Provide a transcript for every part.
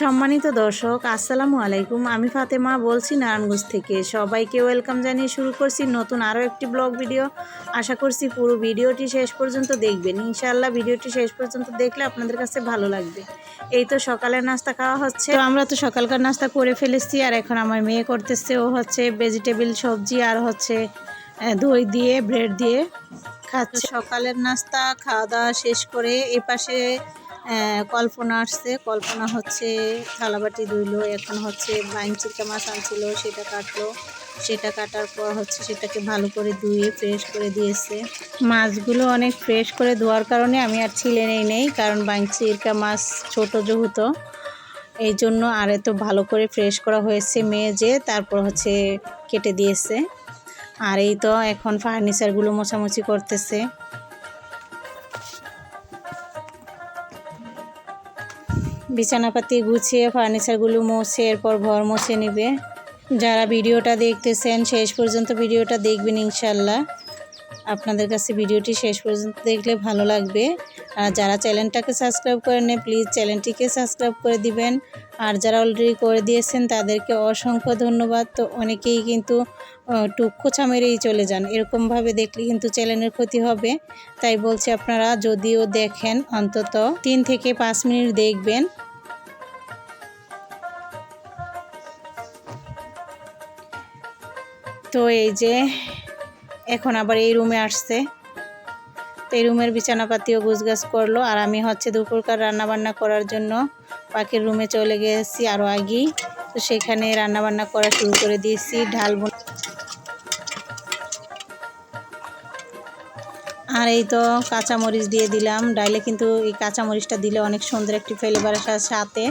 সম্মানিত দর্শক আসসালামু আলাইকুম। আমি ফাতেমা বলছি নারায়ণগঞ্জ থেকে। সবাইকে ওয়েলকাম জানিয়ে শুরু করছি নতুন আরও একটি ব্লগ ভিডিও। আশা করছি পুরো ভিডিওটি শেষ পর্যন্ত দেখবেন। ইনশাআল্লাহ ভিডিওটি শেষ পর্যন্ত দেখলে আপনাদের কাছে ভালো লাগবে। এই তো সকালের নাস্তা খাওয়া হচ্ছে। তো আমরা তো সকালকার নাস্তা করে ফেলেছি আর এখন আমার মেয়ে করতেছে। ও হচ্ছে ভেজিটেবিল সবজি আর হচ্ছে দই দিয়ে ব্রেড দিয়ে খাচ্ছে। সকালের নাস্তা খাওয়া দাওয়া শেষ করে এ পাশে আহ, কল্পনা আসছে। কল্পনা হচ্ছে থালাবাটি ধুইলো, এখন হচ্ছে বাইন চিকা মাছ আনছিল, সেটা কাটলো। সেটা কাটার পর হচ্ছে সেটাকে ভালো করে ধুয়ে ফ্রেশ করে দিয়েছে। মাছগুলো অনেক ফ্রেশ করে ধোয়ার কারণে আমি আর ছিলে নেই নেই, কারণ বাইঞ্চিরকা মাছ ছোট যেহেতু, এই জন্য আর এত ভালো করে ফ্রেশ করা হয়েছে মেজে, তারপর হচ্ছে কেটে দিয়েছে। আর এই তো এখন ফার্নিচারগুলো মোছামুছি করতেছে। বিছানাপাতি গুছিয়ে ফার্নিচারগুলো মোছে, এরপর ঘর মোছে নেবে। যারা ভিডিওটা দেখতেছেন, শেষ পর্যন্ত ভিডিওটা দেখবেন ইনশাল্লাহ আপনাদের কাছে ভিডিওটি শেষ পর্যন্ত দেখলে ভালো লাগবে। আর যারা চ্যানেলটাকে সাবস্ক্রাইব করেন প্লিজ চ্যানেলটিকে সাবস্ক্রাইব করে দিবেন। আর যারা অলরেডি করে দিয়েছেন, তাদেরকে অসংখ্য ধন্যবাদ। তো অনেকেই কিন্তু টুকু মেরেই চলে যান। এরকমভাবে দেখলে কিন্তু চ্যানেলের ক্ষতি হবে। তাই বলছি আপনারা যদিও দেখেন, অন্তত তিন থেকে পাঁচ মিনিট দেখবেন। তো এই যে, এখন আবার এই রুমে আসছে। তো এই রুমের বিছানাপাতিও গুছগাছ করল আর আমি হচ্ছে দুপুরকার রান্নাবান্না করার জন্য পাখির রুমে চলে গেছি আরও আগেই। তো সেখানে রান্নাবান্না করা শুরু করে দিয়েছি, ঢাল আর এই তো কাঁচামরিচ দিয়ে দিলাম। ডাইলে কিন্তু এই কাঁচামরিচটা দিলে অনেক সুন্দর একটি ফ্লেভার আসার সাথে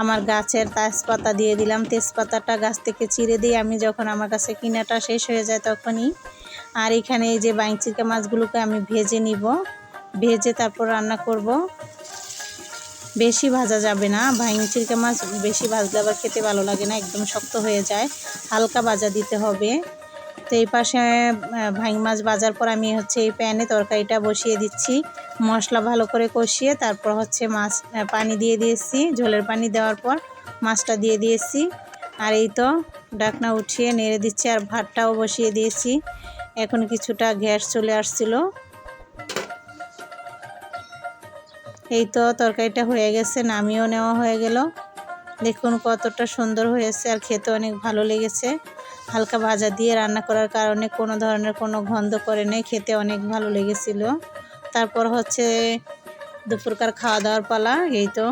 আমার গাছের তেজপাতা দিয়ে দিলাম। তেজপাতাটা গাছ থেকে চিড়ে দিয়ে আমি যখন আমার কাছে কিনাটা শেষ হয়ে যায় তখনই আর এখানে এই যে বাইঞ্চিকা মাছগুলোকে আমি ভেজে নিব। ভেজে তারপর রান্না করব। বেশি ভাজা যাবে না। ভাইঞ্চিরকা মাছ বেশি ভাজলে আবার খেতে ভালো লাগে না, একদম শক্ত হয়ে যায়। হালকা ভাজা দিতে হবে। তো এই পাশে ভাইং মাছ ভাজার পর আমি হচ্ছে এই প্যানে তরকারিটা বসিয়ে দিচ্ছি। মশলা ভালো করে কষিয়ে তারপর হচ্ছে মাছ পানি দিয়ে দিয়েছি। ঝোলের পানি দেওয়ার পর মাছটা দিয়ে দিয়েছি। আর এই তো ডাকনা উঠিয়ে নেড়ে দিচ্ছি আর ভাতটাও বসিয়ে দিয়েছি। এখন কিছুটা গ্যাস চলে আসছিল। এই তো তরকারিটা হয়ে গেছে, নামিয়েও নেওয়া হয়ে গেল। দেখুন কতটা সুন্দর হয়েছে আর খেতে অনেক ভালো লেগেছে। হালকা ভাজা দিয়ে রান্না করার কারণে কোনো ধরনের কোনো গন্ধ করে নেই, খেতে অনেক ভালো লেগেছিল। তারপর হচ্ছে দুপুরকার খাওয়া দাওয়ার পালা, এই তো।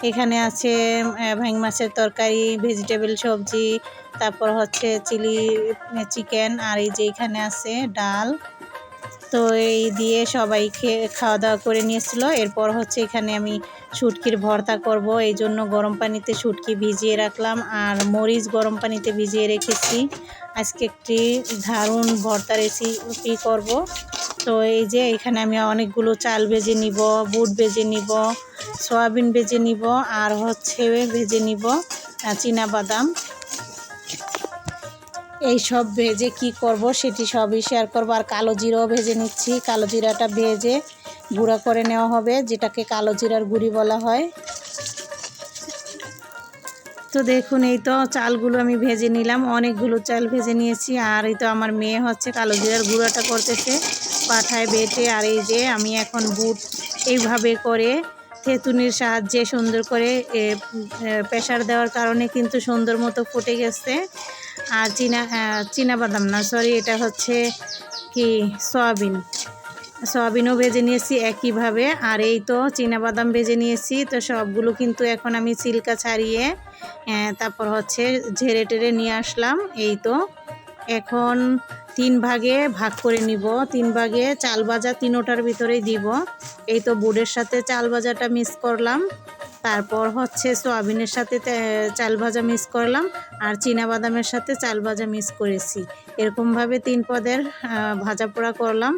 এখানে আছে আহ, ভাং মাছের তরকারি ভেজিটেবল সবজি তারপর হচ্ছে চিলি চিকেন আর এই যে এখানে আছে ডাল। তো এই দিয়ে সবাই খেয়ে খাওয়া দাওয়া করে নিয়েছিল এরপর হচ্ছে এখানে আমি শুটকির ভর্তা করব। এই জন্য গরম পানিতে শুটকি ভিজিয়ে রাখলাম আর মরিচ গরম পানিতে ভিজিয়ে রেখেছি। আজকে একটি দারুণ ভর্তা রেসিপি করব। তো এই যে এখানে আমি অনেকগুলো চাল ভেজে নিব বুট ভেজে নিব সয়াবিন ভেজে নিব আর হচ্ছে ভেজে নিব চীনা বাদাম এই সব ভেজে কি করব সেটি সবই শেয়ার করব। আর কালো জিরাও ভেজে নিচ্ছি। কালো জিরাটা ভেজে গুঁড়া করে নেওয়া হবে, যেটাকে কালো জিরার গুঁড়ি বলা হয়। তো দেখুন, এই তো চালগুলো আমি ভেজে নিলাম। অনেকগুলো চাল ভেজে নিয়েছি। আর এই তো আমার মেয়ে হচ্ছে কালো জিরার গুঁড়াটা করতেছে পাঠায় বেটে। আর এই যে আমি এখন বুট এইভাবে করে থেতুনির সাহায্যে সুন্দর করে প্রেশার দেওয়ার কারণে কিন্তু সুন্দর মতো ফুটে গেছে। আর চীনা আহ, চীনা বাদাম না সরি এটা হচ্ছে কি সয়াবিন। সয়াবিনও ভেজে নিয়েছি একইভাবে আর এই তো বাদাম ভেজে নিয়েছি তো সবগুলো কিন্তু এখন আমি সিল্কা ছাড়িয়ে তারপর হচ্ছে ঝেড়ে টেড়ে নিয়ে আসলাম এই তো। এখন তিন ভাগে ভাগ করে নিব। তিন ভাগে চাল ভাজা তিনোটার ভিতরেই দিব। এই তো বুটের সাথে চাল ভাজাটা মিক্স করলাম। তারপর হচ্ছে সোয়াবিনের সাথে চাল ভাজা মিক্স করলাম আর বাদামের সাথে চাল ভাজা মিক্স করেছি। এরকমভাবে তিন পদের ভাজা পোড়া করলাম।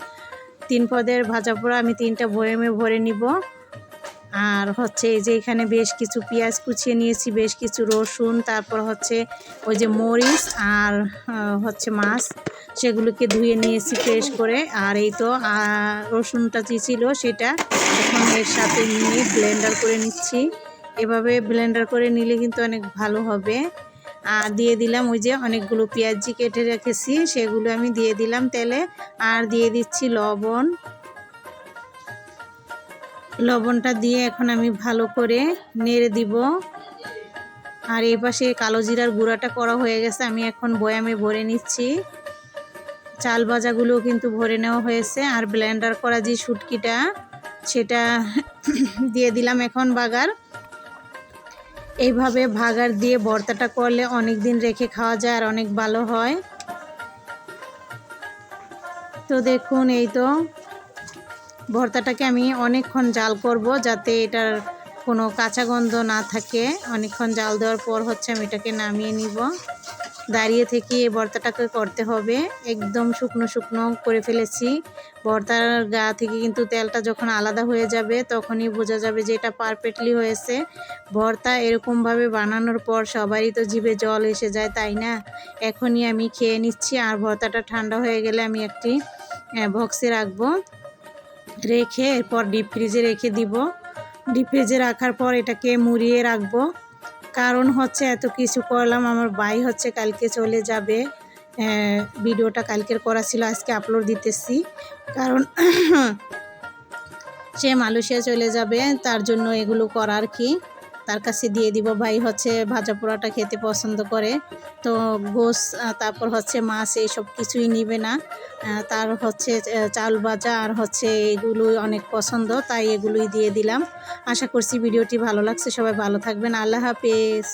তিন পদের ভাজা পোড়া আমি তিনটা বয়েমে ভরে নিব। আর হচ্ছে এই যে এখানে বেশ কিছু পেঁয়াজ কুচিয়ে নিয়েছি, বেশ কিছু রসুন, তারপর হচ্ছে ওই যে মরিচ আর হচ্ছে মাছ। সেগুলোকে ধুয়ে নিয়েছি ফ্রেশ করে। আর এই তো রসুনটা যে ছিল সেটা এখন এর সাথে নিয়ে ব্লেন্ডার করে নিচ্ছি। এভাবে ব্লেন্ডার করে নিলে কিন্তু অনেক ভালো হবে। আর দিয়ে দিলাম ওই যে অনেকগুলো পেঁয়াজি কেটে রেখেছি, সেগুলো আমি দিয়ে দিলাম তেলে। আর দিয়ে দিচ্ছি লবণ। লবণটা দিয়ে এখন আমি ভালো করে নেড়ে দিব। আর এই পাশে কালো জিরার গুঁড়াটা করা হয়ে গেছে, আমি এখন বয়ামে ভরে নিচ্ছি। চাল ভাজাগুলো কিন্তু ভরে নেওয়া হয়েছে আর ব্লেন্ডার করা যে শুটকিটা, সেটা দিয়ে দিলাম এখন বাগার। এইভাবে ভাগার দিয়ে ভর্তাটা করলে অনেক দিন রেখে খাওয়া যায় আর অনেক ভালো হয়। তো দেখুন, এই তো ভর্তাটাকে আমি অনেকক্ষণ জাল করব যাতে এটার কোনো কাঁচা গন্ধ না থাকে। অনেকক্ষণ জাল দেওয়ার পর হচ্ছে আমি এটাকে নামিয়ে নিব। দাঁড়িয়ে থেকে এই ভর্তাটাকে করতে হবে। একদম শুকনো শুকনো করে ফেলেছি। ভর্তার গা থেকে কিন্তু তেলটা যখন আলাদা হয়ে যাবে, তখনই বোঝা যাবে যে এটা পারফেক্টলি হয়েছে। ভর্তা এরকমভাবে বানানোর পর সবারই তো জিভে জল এসে যায়, তাই না? এখনই আমি খেয়ে নিচ্ছি আর ভর্তাটা ঠান্ডা হয়ে গেলে আমি একটি বক্সে রাখব। রেখে এরপর ডিপ ফ্রিজে রেখে দিব। ডিপ ফ্রিজে রাখার পর এটাকে মুড়িয়ে রাখব। কারণ হচ্ছে এত কিছু করলাম, আমার ভাই হচ্ছে কালকে চলে যাবে। ভিডিওটা কালকের করা ছিল, আজকে আপলোড দিতেছি। কারণ সে মালয়েশিয়া চলে যাবে, তার জন্য এগুলো করার কি? তার কাছে দিয়ে দিব। ভাই হচ্ছে ভাজা পোড়াটা খেতে পছন্দ করে। তো গোস তারপর হচ্ছে মাছ এইসব কিছুই নিবে না। তার হচ্ছে চাল ভাজা আর হচ্ছে এগুলোই অনেক পছন্দ, তাই এগুলোই দিয়ে দিলাম। আশা করছি ভিডিওটি ভালো লাগছে। সবাই ভালো থাকবেন। আল্লাহ হাফেজ।